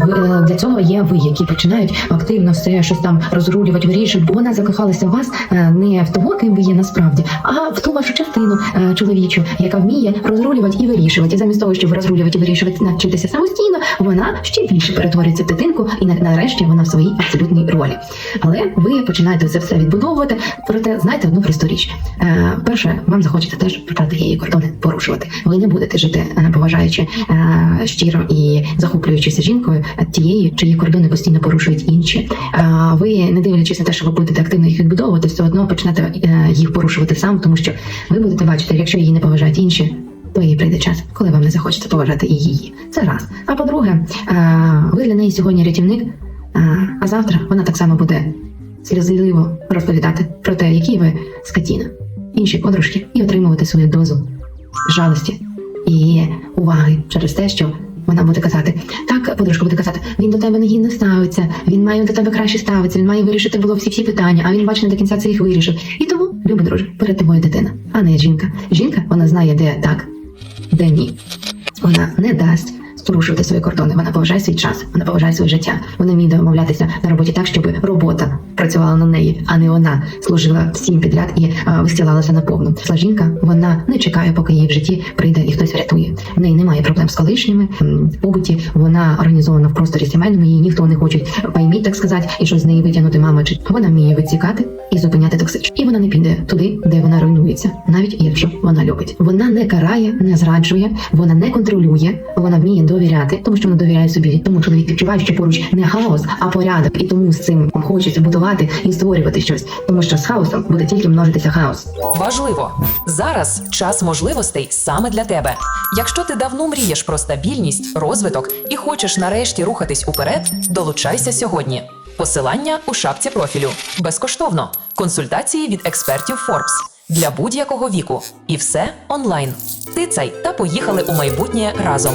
е, для цього є ви, які починають активно все щось там розрулювати, вирішувати, бо вона закохалася в вас е, не в того, ким ви є насправді, а в ту вашу частину е, чоловічу, яка вміє розрулювати і вирішувати. І замість того, щоб розрулювати і вирішувати, навчитися самостійно, вона ще більше перетворюється в дитинку, і на- нарешті вона в своїй абсолютній ролі. Але ви починаєте це все відбудовувати. Проте знаєте одну просту річ. Перше, вам захочеться теж почати її кордони порушувати. Ви не будете жити, поважаючи щиро і захоплюючися жінкою е, тією, чиї кордони постійно порушують інші. Ви не дивлячись на те, що ви будете активно їх відбудовувати, все одно почнете е, їх порушувати сам, тому що ви будете бачити, якщо її не поважають інші. То їй прийде час, коли вам не захочеться поважати і її. Це раз. А по-друге, е, ви для неї сьогодні рятівник, а завтра вона так само буде сльозливо розповідати про те, які ви скотіна, інші подружки, і отримувати свою дозу жалості і уваги через те, що вона буде казати, так, подружка буде казати, він до тебе негідно ставиться, він має до тебе краще ставитися, він має вирішити було всі всі питання, а він бачить не до кінця це їх вирішив. І тому, любий друже, перед тобою дитина, а не жінка. Жінка вона знає, де так, де ні. Вона не дасть порушувати свої кордони. Вона поважає свій час, вона поважає своє життя. Вона вміє домовлятися на роботі так, щоб робота працювала на неї, а не вона служила всім підряд і а, вистілалася наповну. Ця жінка вона не чекає, поки її в житті прийде і хтось врятує. В неї немає проблем з колишніми побуті. Вона організована в просторі сімейному. Її ніхто не хоче пойміть, так сказати, і щось з неї витягнути мама чи вона вміє відсікати і зупиняти токсичність. І вона не піде туди, де вона руйнується, навіть якщо вона любить. Вона не карає, не зраджує, вона не контролює, вона вміє довіряти, тому що вона довіряє собі. Тому чоловік відчуває, що поруч не хаос, а порядок, і тому з цим хочеться будувати і створювати щось, тому що з хаосом буде тільки множитися хаос. Важливо зараз час можливостей саме для тебе. Якщо ти давно мрієш про стабільність, розвиток і хочеш нарешті рухатись уперед, долучайся сьогодні. Посилання у шапці профілю безкоштовно. Консультації від експертів Forbes для будь-якого віку. І все онлайн. Тицай та поїхали у майбутнє разом.